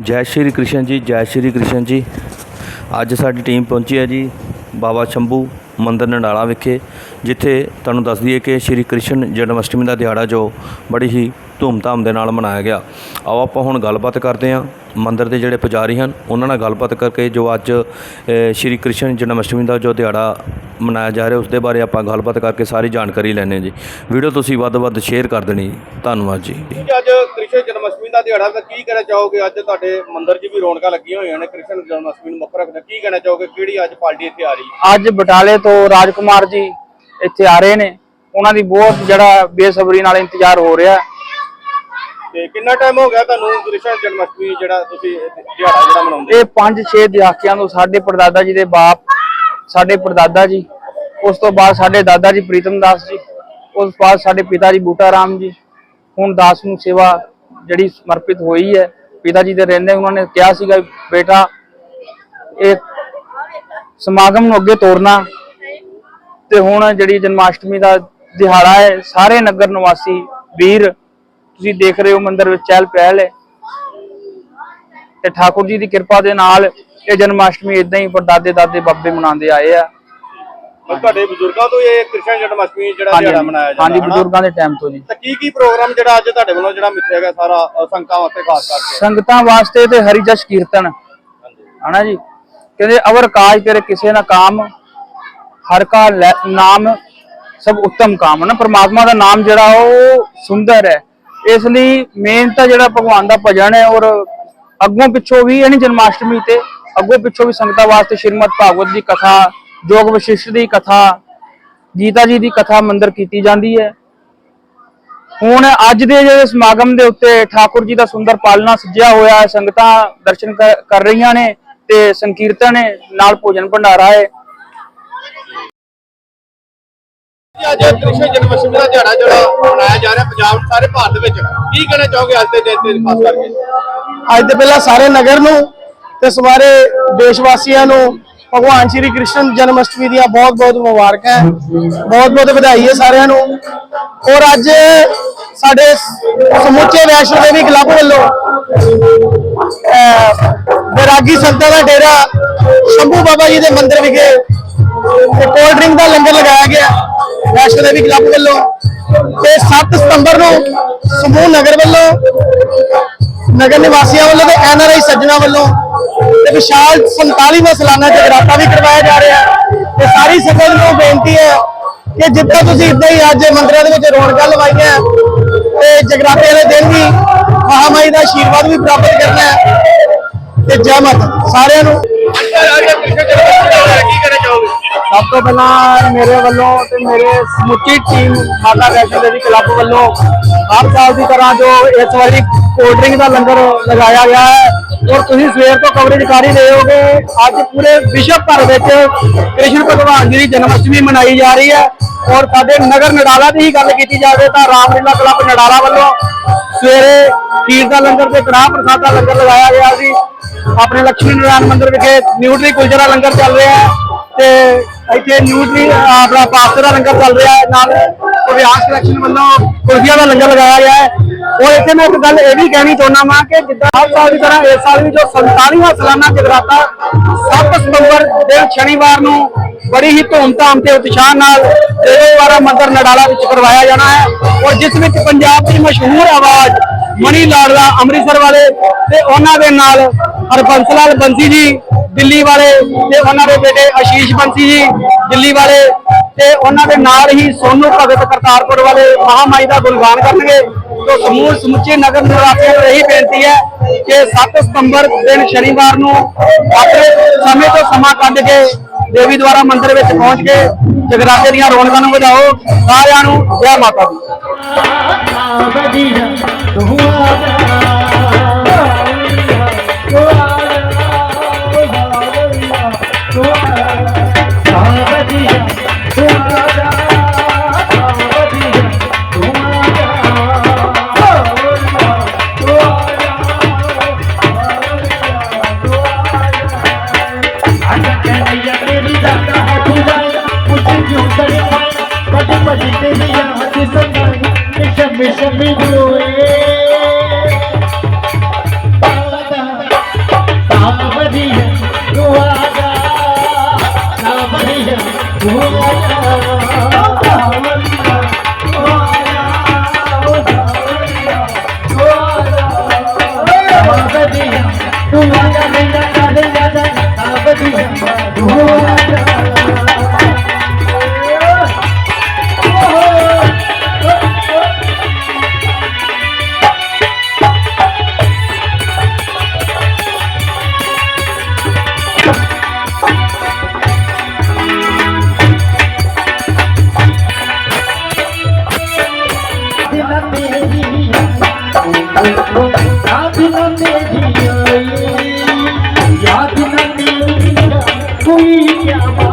ਜੈ ਸ਼੍ਰੀ ਕ੍ਰਿਸ਼ਨ ਜੀ, ਜੈ ਸ਼੍ਰੀ ਕ੍ਰਿਸ਼ਨ ਜੀ। ਅੱਜ ਸਾਡੀ ਟੀਮ ਪਹੁੰਚੀ ਹੈ ਜੀ ਬਾਬਾ ਸ਼ੰਭੂ ਮੰਦਰ ਨੰਡਾਲਾ ਵਿਖੇ, ਜਿੱਥੇ ਤੁਹਾਨੂੰ ਦੱਸ ਦਈਏ ਕਿ ਸ਼੍ਰੀ ਕ੍ਰਿਸ਼ਨ ਜਨਮ ਅਸ਼ਟਮੀ ਦਾ ਦਿਹਾੜਾ ਜੋ ਬੜੀ ਹੀ ਧੂਮਧਾਮ ਦੇ ਨਾਲ ਮਨਾਇਆ ਗਿਆ। ਆਓ ਆਪਾਂ ਹੁਣ ਗੱਲਬਾਤ ਕਰਦੇ ਹਾਂ। ਮੰਦਿਰ ਦੇ ਜਿਹੜੇ ਪੁਜਾਰੀ ਹਨ ਉਹਨਾਂ ਨਾਲ ਗੱਲਬਾਤ ਕਰਕੇ ਜੋ ਅੱਜ ਸ਼੍ਰੀ ਕ੍ਰਿਸ਼ਨ ਜਨਮ ਅਸ਼ਟਮੀ ਦਾ ਜੋ ਦਿਹਾੜਾ ਮਨਾਇਆ ਜਾ ਰਿਹਾ ਉਸ ਦੇ ਬਾਰੇ ਆਪਾਂ ਗੱਲਬਾਤ ਕਰਕੇ ਸਾਰੀ ਜਾਣਕਾਰੀ ਲੈਣੇ ਜੀ। ਵੀਡੀਓ ਤੁਸੀਂ ਵੱਧ ਤੋਂ ਵੱਧ ਸ਼ੇਅਰ ਕਰ ਦੇਣੀ। ਜੀ। ਧੰਨਵਾਦ ਜੀ। ਜੀ ਅੱਜ ਕ੍ਰਿਸ਼ਨ ਜਨਮ ਅਸ਼ਟਮੀ ਦਾ ਦਿਹਾੜਾ ਤਾਂ ਕੀ ਕਹਿਣਾ ਚਾਹੋਗੇ? ਅੱਜ ਤੁਹਾਡੇ ਮੰਦਿਰ 'ਚ ਵੀ ਰੌਣਕਾਂ ਲੱਗੀਆਂ ਹੋਈਆਂ ਨੇ ਕ੍ਰਿਸ਼ਨ ਜਨਮ ਅਸ਼ਟਮੀ ਨੂੰ ਮੁੱਖ ਰੱਖਦੇ। ਕੀ ਕਹਿਣਾ ਚਾਹੋਗੇ? ਕਿਹੜੀ ਅੱਜ ਪਾਰਟੀ ਇੱਥੇ ਆ ਰਹੀ ਹੈ? ਅੱਜ ਬਟਾਲੇ ਤੋਂ ਰਾਜਕੁਮਾਰ ਜੀ ਇੱਥੇ ਆ ਰਹੇ ਨੇ। ਉਹਨਾਂ ਦੀ ਬਹੁਤ ਜਿਹੜਾ ਬੇਸਬਰੀ ਨਾਲ ਇੰਤਜ਼ਾਰ ਹੋ ਰਿਹਾ। ਹੈ। ਤੇ ਕਿੰਨਾ ਟਾਈਮ ਹੋ ਗਿਆ ਤੁਹਾਨੂੰ ਕ੍ਰਿਸ਼ਨ ਜਨਮ ਜਿਹੜਾ ਤੁਸੀਂ ਦਿਹਾੜਾ ਜਿਹੜਾ ਮਨਾਉਂਦੇ? ਇਹ 5-6 ਦਹਾਕਿਆਂ ਤੋਂ ਸਾਡੇ ਪੜਦਾਦਾ ਜੀ ਦੇ ਬਾਪ, ਸਾਡੇ ਪੜਦਾਦਾ ਜੀ, ਉਸ ਤੋਂ ਬਾਅਦ ਸਾਡੇ ਦਾਦਾ ਜੀ ਪ੍ਰੀਤਮ ਦਾਸ ਜੀ, ਉਸ ਤੋਂ ਬਾਅਦ ਸਾਡੇ ਪਿਤਾ ਜੀ ਬੂਟਾ ਰਾਮ ਜੀ, ਹੁਣ ਦਾਸ ਨੂੰ ਸੇਵਾ ਜਿਹੜੀ ਸਮਰਪਿਤ ਹੋਈ ਹੈ, ਪਿਤਾ ਜੀ ਦੇ ਰਹਿੰਦੇ ਉਹਨਾਂ ਨੇ ਕਿਹਾ ਸੀਗਾ ਬੇਟਾ, ਇਹ ਸਮਾਗਮ ਨੂੰ ਅੱਗੇ ਤੋਰਨਾ ਤੇ ਹੁਣ ਜਿਹੜੀ ਜਨਮਾਸ਼ਟਮੀ ਦਾ ਦਿਹਾੜਾ ਹੈ, ਸਾਰੇ ਨਗਰ ਨਿਵਾਸੀ ਵੀਰ ਤੁਸੀਂ ਦੇਖ ਰਹੇ ਹੋ ਮੰਦਿਰ ਵਿੱਚ ਚਹਿਲ ਪਹਿਲ ਹੈ। ਤੇ ਠਾਕੁਰ ਜੀ ਦੀ ਕਿਰਪਾ ਦੇ ਨਾਲ ਇਹ ਜਨਮਾਸ਼ਟਮੀ ਇਦਾਂ ਹੀ ਪਰਦਾਦੇ ਦਾਦੇ ਬਾਬੇ ਮਨਾਉਂਦੇ ਆਏ ਆ। ਤੁਹਾਡੇ ਬਜ਼ੁਰਗਾਂ ਤੋਂ ਇਹ ਕ੍ਰਿਸ਼ਨ ਜਨਮ ਅਸ਼ਟਮੀ ਜਿਹੜਾ ਦਿਹਾੜਾ ਮਨਾਇਆ ਜਾਂਦਾ ਹਾਂਜੀ? ਬਜ਼ੁਰਗਾਂ ਦੇ ਟਾਈਮ ਤੋਂ ਜੀ। ਤਾਂ ਕੀ ਕੀ ਪ੍ਰੋਗਰਾਮ ਜਿਹੜਾ ਅੱਜ ਤੁਹਾਡੇ ਵੱਲੋਂ ਜਿਹੜਾ ਮਿੱਥਿਆ ਗਿਆ ਸਾਰਾ ਸੰਗਤਾਂ ਵਾਸਤੇ ਖਾਸ ਕਰਕੇ? ਸੰਗਤਾਂ ਵਾਸਤੇ ਤੇ ਹਰੀ ਜਸ ਕੀਰਤਨ। ਹਾਂਜੀ। ਹਨਾ ਜੀ? ਕਹਿੰਦੇ ਅਵਰ ਕਾਜ ਤੇਰੇ ਕਿਸੇ ਨਾ ਕਾਮ ਹਰ ਕਾ ਨਾਮ ਸਭ ਉੱਤਮ ਕਾਮ। ਨਾ ਪ੍ਰਮਾਤਮਾ ਦਾ ਨਾਮ ਜਿਹੜਾ ਉਹ ਸੁੰਦਰ ਹੈ। ਇਸ ਲਈ ਮੇਨ ਤਾਂ ਜਿਹੜਾ ਭਗਵਾਨ ਦਾ ਭਜਨ ਹੈ ਔਰ ਅੱਗੋਂ ਪਿੱਛੋਂ ਵੀ, ਯਾਨੀ ਜਨਮਾਸ਼ਟਮੀ ਤੇ ਅੱਗੋਂ ਪਿੱਛੋਂ ਵੀ ਸੰਗਤਾਂ ਵਾਸਤੇ ਸ਼੍ਰੀਮਦ ਭਾਗਵਤ ਦੀ ਕਥਾ, ਜੋਗ ਵਸ਼ਿਸ਼ਟ ਦੀ ਕਥਾ, ਗੀਤਾ ਜੀ ਦੀ ਕਥਾ ਮੰਦਰ ਕੀਤੀ ਜਾਂਦੀ ਹੈ। ਹੁਣ ਅੱਜ ਦੇ ਜਿਹੜੇ ਸਮਾਗਮ ਦੇ ਉੱਤੇ ਠਾਕੁਰ ਜੀ ਦਾ ਸੁੰਦਰ ਪਾਲਣਾ ਸਜਿਆ ਹੋਇਆ ਹੈ, ਸੰਗਤਾਂ ਦਰਸ਼ਨ ਕਰ ਕਰ ਰਹੀਆਂ ਨੇ ਤੇ ਸੰਕੀਰਤਨ ਹੈ, ਨਾਲ ਭੋਜਨ ਭੰਡਾਰਾ ਹੈ। ਜੀ ਅੱਜ ਕ੍ਰਿਸ਼ਨ ਜਨਮ ਅਸ਼ਟਮੀ ਦਾ ਦਿਹਾੜਾ ਜਿਹੜਾ ਮਨਾਇਆ ਜਾ ਰਿਹਾ ਪੰਜਾਬ ਸਾਰੇ ਭਾਰਤ ਵਿੱਚ ਕੀ ਕਹਿਣਾ ਚਾਹੋਗੇ ਅੱਜ ਦੇ ਦਿਨ ਤੇ ਖਾਸ ਕਰਕੇ? ਅੱਜ ਦੇ ਪਹਿਲਾਂ ਸਾਰੇ ਨਗਰ ਨੂੰ ਤੇ ਸਾਰੇ ਦੇਸ਼ ਵਾਸੀਆਂ ਨੂੰ ਭਗਵਾਨ ਸ਼੍ਰੀ ਕ੍ਰਿਸ਼ਨ ਜਨਮ ਅਸ਼ਟਮੀ ਦੀਆਂ ਬਹੁਤ ਬਹੁਤ ਮੁਬਾਰਕਾਂ ਬਹੁਤ ਬਹੁਤ ਵਧਾਈ ਹੈ ਸਾਰਿਆਂ ਨੂੰ। ਔਰ ਅੱਜ ਸਾਡੇ ਸਮੁੱਚੇ ਵੈਸ਼ਨੋ ਦੇਵੀ ਕਲੱਬ ਵੱਲੋਂ ਅਹ, ਵੈਰਾਗੀ ਸੰਤਾਂ ਦਾ ਡੇਰਾ ਸ਼ੰਭੂ ਬਾਬਾ ਜੀ ਦੇ ਮੰਦਿਰ ਵਿਖੇ ਕੋਲਡ ਡਰਿੰਕ ਦਾ ਲੰਗਰ ਲਗਾਇਆ ਗਿਆ। ਵੈਸ਼ਨੋ ਦੇਵੀ ਕਲੱਬ ਵੱਲੋਂ ਤੇ 7 ਸਤੰਬਰ ਨੂੰ ਸਮੂਹ ਨਗਰ ਵੱਲੋਂ, ਨਗਰ ਨਿਵਾਸੀਆਂ ਵੱਲੋਂ ਤੇ ਐਨਆਰਆਈ ਸੱਜਣਾ ਵੱਲੋਂ ਤੇ ਵਿਸ਼ਾਲ 47ਵਾਂ ਸਾਲਾਨਾ ਜਗਰਾਤਾ ਵੀ ਕਰਵਾਇਆ ਜਾ ਰਿਹਾ ਹੈ। ਤੇ ਸਾਰੀ ਸੰਗਤ ਨੂੰ ਬੇਨਤੀ ਹੈ ਕਿ ਜਿੱਦਾਂ ਤੁਸੀਂ ਇਦਾਂ ਹੀ ਅੱਜ ਮੰਦਰਾਂ ਦੇ ਵਿੱਚ ਰੌਣਕਾਂ ਲਵਾਈਆਂ ਤੇ ਜਗਰਾਤੇ ਵਾਲੇ ਦਿਨ ਵੀ ਮਹਾਮਾਈ ਦਾ ਆਸ਼ੀਰਵਾਦ ਵੀ ਪ੍ਰਾਪਤ ਕਰਨਾ ਹੈ ਤੇ ਜੈ ਮਾਤਾ ਸਾਰਿਆਂ ਨੂੰ। ਤੋਂ ਪਹਿਲਾਂ ਮੇਰੇ ਵੱਲੋਂ ਤੇ ਮੇਰੇ ਸਮੁੱਚੀ ਟੀਮ ਮਾਤਾ ਵੈਸ਼ਨੋ ਦੇਵੀ ਕਲੱਬ ਵੱਲੋਂ ਹਰ ਸਾਲ ਦੀ ਤਰ੍ਹਾਂ ਜੋ ਇਸ ਵਾਰੀ ਕੋਲਡ ਡਰਿੰਕ ਦਾ ਲੰਗਰ ਲਗਾਇਆ ਗਿਆ ਹੈ ਔਰ ਤੁਸੀਂ ਸਵੇਰ ਤੋਂ ਕਵਰੇਜ ਕਰ ਹੀ ਰਹੇ ਹੋਗੇ। ਅੱਜ ਪੂਰੇ ਵਿਸ਼ਵ ਭਰ ਵਿੱਚ ਕ੍ਰਿਸ਼ਨ ਭਗਵਾਨ ਜੀ ਦੀ ਜਨਮ ਅਸ਼ਟਮੀ ਮਨਾਈ ਜਾ ਰਹੀ ਹੈ। ਔਰ ਸਾਡੇ ਨਗਰ ਨਡਾਲਾ ਦੀ ਹੀ ਗੱਲ ਕੀਤੀ ਜਾਵੇ ਤਾਂ ਰਾਮਲੀਲਾ ਕਲੱਬ ਨਡਾਲਾ ਵੱਲੋਂ ਸਵੇਰੇ ਖੀਰ ਦਾ ਲੰਗਰ ਤੇ ਕੜਾਹ ਪ੍ਰਸਾਦ ਦਾ ਲੰਗਰ ਲਗਾਇਆ ਗਿਆ ਸੀ। ਆਪਣੇ ਲక్ష్ਮੀ ਨਾਰਾਇਣ ਮੰਦਿਰ ਵਿਖੇ ਨਿਊਟਰੀ ਕੁਲਚਾ ਦਾ ਲੰਗਰ ਚੱਲ ਰਿਹਾ ਹੈ ਤੇ ਇੱਥੇ ਨਿਊਟਰੀ ਆਪਣਾ ਪਾਸਤਾ ਦਾ ਲੰਗਰ ਚੱਲ ਰਿਹਾ ਹੈ। ਨਾਲ ਵਿਆਸ ਕਲੈਕਸ਼ਨ ਵੱਲੋਂ ਕੁਲਫੀਆਂ ਦਾ ਲੰਗਰ ਲਗਾਇਆ ਗਿਆ ਹੈ। ਔਰ ਇੱਥੇ ਮੈਂ ਇੱਕ ਗੱਲ ਇਹ ਵੀ ਕਹਿਣੀ ਚਾਹੁੰਦਾ ਵਾਂ ਕਿ ਜਿੱਦਾਂ ਹਰ ਸਾਲ ਦੀ ਤਰ੍ਹਾਂ ਇਸ ਸਾਲ ਵੀ ਜੋ 47ਵਾਂ ਸਾਲਾਨਾ ਜਗਰਾਤਾ 7 ਸਤੰਬਰ ਦੇ ਸ਼ਨੀਵਾਰ ਨੂੰ ਬੜੀ ਹੀ ਧੂਮਧਾਮ ਤੇ ਉਤਸ਼ਾਹ ਨਾਲ ਦੇਵੇਵਾਰਾ ਮੰਦਿਰ ਨਡਾਲਾ ਵਿੱਚ ਕਰਵਾਇਆ ਜਾਣਾ ਹੈ ਔਰ ਜਿਸ ਵਿੱਚ ਪੰਜਾਬ ਦੀ ਮਸ਼ਹੂਰ ਆਵਾਜ਼ ਮਣੀ ਲਾਡਲਾ ਅੰਮ੍ਰਿਤਸਰ ਵਾਲੇ ਤੇ ਉਹਨਾਂ ਦੇ ਨਾਲ ਹਰਬੰਸ ਲਾਲ ਬੰਸੀ ਜੀ, ਦਿੱਲੀ ਵਾਲੇ ਤੇ ਉਹਨਾਂ ਦੇ ਬੇਟੇ ਆਸ਼ੀਸ਼ ਬੰਸੀ ਜੀ, ਦਿੱਲੀ ਵਾਲੇ ਤੇ ਉਹਨਾਂ ਦੇ ਨਾਲ ਹੀ ਸੋਨੂ ਭਗਤ ਕਰਤਾਰਪੁਰ ਵਾਲੇ ਮਹਾਮਾਈ ਦਾ ਗੁਣਗਾਨ ਕਰਨਗੇ। ਤੋਂ ਸਮੂਹ ਸਮੁੱਚੇ ਨਗਰ ਨਿਵਾਸੀਆਂ ਨੂੰ ਇਹੀ ਬੇਨਤੀ ਹੈ ਕਿ 7 ਸਤੰਬਰ ਦਿਨ ਸ਼ਨੀਵਾਰ ਨੂੰ ਆਪਣੇ ਸਮੇਂ ਤੋਂ ਸਮਾਂ ਕੱਢ ਕੇ ਦੇਵੀ ਦੁਆਰਾ ਮੰਦਿਰ ਵਿੱਚ ਪਹੁੰਚ ਕੇ ਜਗਰਾਤੇ ਦੀਆਂ ਰੌਣਕਾਂ ਨੂੰ ਵਧਾਓ। ਸਾਰਿਆਂ ਨੂੰ ਜੈ ਮਾਤਾ ਦੀ। ਸ਼ਮੀ ਸ਼ਮੀ Yeah.